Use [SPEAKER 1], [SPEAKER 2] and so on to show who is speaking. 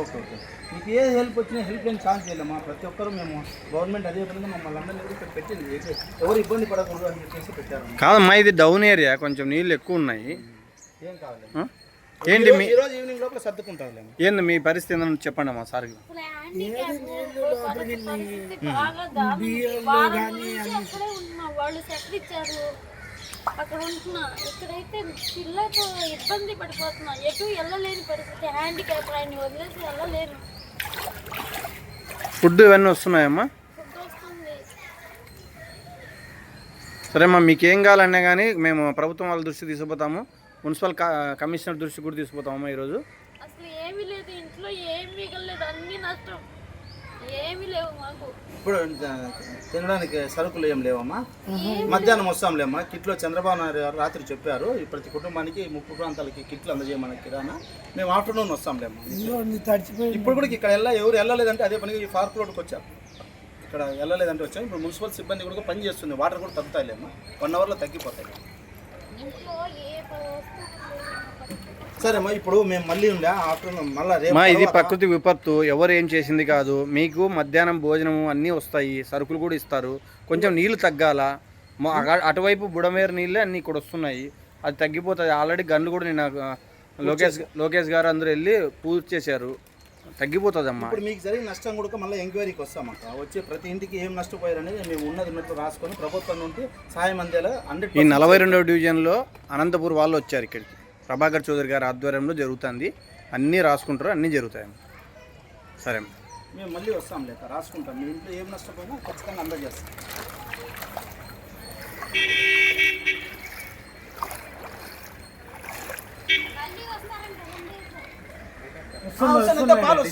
[SPEAKER 1] Okay okay. మీకు ఏ help వచ్చినా హెల్ప్ ఏం ఛాన్స్ చేయలేమా ప్రతి ఒక్కరు మేము గవర్నమెంట్ అదే విధంగా మమ్మల్ని అందరినీ ఇక్కడ పెట్టింది. ఎవరు ఇబ్బంది పడకూడదు అని చెప్పేసి పెట్టారు
[SPEAKER 2] కాదమ్మా ఇది డౌన్ ఏరియా కొంచెం నీళ్ళు ఎక్కువ ఉన్నాయి.
[SPEAKER 1] ఏం కావాలి?
[SPEAKER 2] ఏంటి మీ
[SPEAKER 1] ఈ రోజు ఈవినింగ్ లోపల సర్దుకుంటారులేమో
[SPEAKER 2] ఏంది మీ పరిస్థితి ఏందని చెప్పండి అమ్మా సార్కి.
[SPEAKER 3] వాళ్ళు సెట్ ఇచ్చారు అక్కడ ఉంటున్నా. ఇక్కడైతే పిల్లతో ఇబ్బంది పడిపోతున్నా. ఎటు వెళ్ళలేని పరిస్థితి. హ్యాండిక్యాప్ ఆయన్ని వదిలేసి వెళ్ళలేను.
[SPEAKER 2] ఫుడ్ ఇవన్నీ వస్తున్నాయమ్మా? సరేమ్మా మీకు ఏం కావాలన్నా కానీ మేము ప్రభుత్వం వాళ్ళ దృష్టి తీసుకుపోతాము. మున్సిపల్ కమిషనర్ దృష్టి కూడా తీసుకుపోతామమ్మా ఈరోజు.
[SPEAKER 3] అసలు ఏమీ లేదు. ఇంట్లో ఏం మిగలేదు అన్ని నష్టం. ఏమీ లేవు మాకు.
[SPEAKER 1] ఇప్పుడు తినడానికి సరుకులు ఏం లేవమ్మా? మధ్యాహ్నం వస్తాంలేమ్మా కిట్లో చంద్రబాబు నాయుడు గారు రాత్రి చెప్పారు ఈ ప్రతి కుటుంబానికి ముప్పు ప్రాంతాలకి కిట్లు అందజేయమని కిరాణా. మేము ఆఫ్టర్నూన్ వస్తాంలేమ్మా ఇప్పుడు కూడా ఇక్కడ వెళ్ళా ఎవరు వెళ్ళలేదంటే అదే పనిగా ఈ పార్క్ రోడ్కి వచ్చారు. ఇక్కడ వెళ్ళలేదంటే వచ్చాం ఇప్పుడు మున్సిపల్ సిబ్బంది కూడా పని చేస్తుంది. వాటర్ కూడా తగ్గుతాయిలేమ్మా వన్ అవర్లో తగ్గిపోతాయి. సరేమ్మా ఇప్పుడు మేము మళ్ళీ ఉండే ఆఫ్టర్నూన్ మళ్ళీ
[SPEAKER 2] మా ఇది ప్రకృతి విపత్తు ఎవరు ఏం చేసింది కాదు. మీకు మధ్యాహ్నం భోజనము అన్నీ వస్తాయి సరుకులు కూడా ఇస్తారు. కొంచెం నీళ్ళు తగ్గాల? అటువైపు బుడమేరు నీళ్ళే అన్నీ ఇక్కడ వస్తున్నాయి. అది తగ్గిపోతుంది ఆల్రెడీ గన్లు కూడా నేను లోకేష్ లోకేష్ గారు అందరూ వెళ్ళి పూర్తి చేశారు. తగ్గిపోతుందమ్మా.
[SPEAKER 1] ఇప్పుడు మీకు జరిగిన నష్టం కూడా మళ్ళీ ఎంక్వైరీకి వస్తామక్క. వచ్చే ప్రతి ఇంటికి ఏం నష్టపోయారు అనేది మేము ఉన్నది ఉన్నట్టు రాసుకొని ప్రభుత్వం నుండి సాయం అందేలా హండ్రెడ్
[SPEAKER 2] ఈ నలభై రెండవ డివిజన్లో అనంతపూర్ వాళ్ళు వచ్చారు ఇక్కడికి. ప్రభాకర్ చౌదరి గారి ఆధ్వర్యంలో జరుగుతుంది. అన్నీ రాసుకుంటారు అన్నీ జరుగుతాయి సరే అమ్మా.
[SPEAKER 1] మేము మళ్ళీ వస్తాం లేక రాసుకుంటాం. మీ ఇంట్లో ఏం నష్టపోయినా ఖచ్చితంగా అందజేస్తాం.
[SPEAKER 3] మళ్ళీ వస్తారంట
[SPEAKER 1] Ah, você não deu bala ou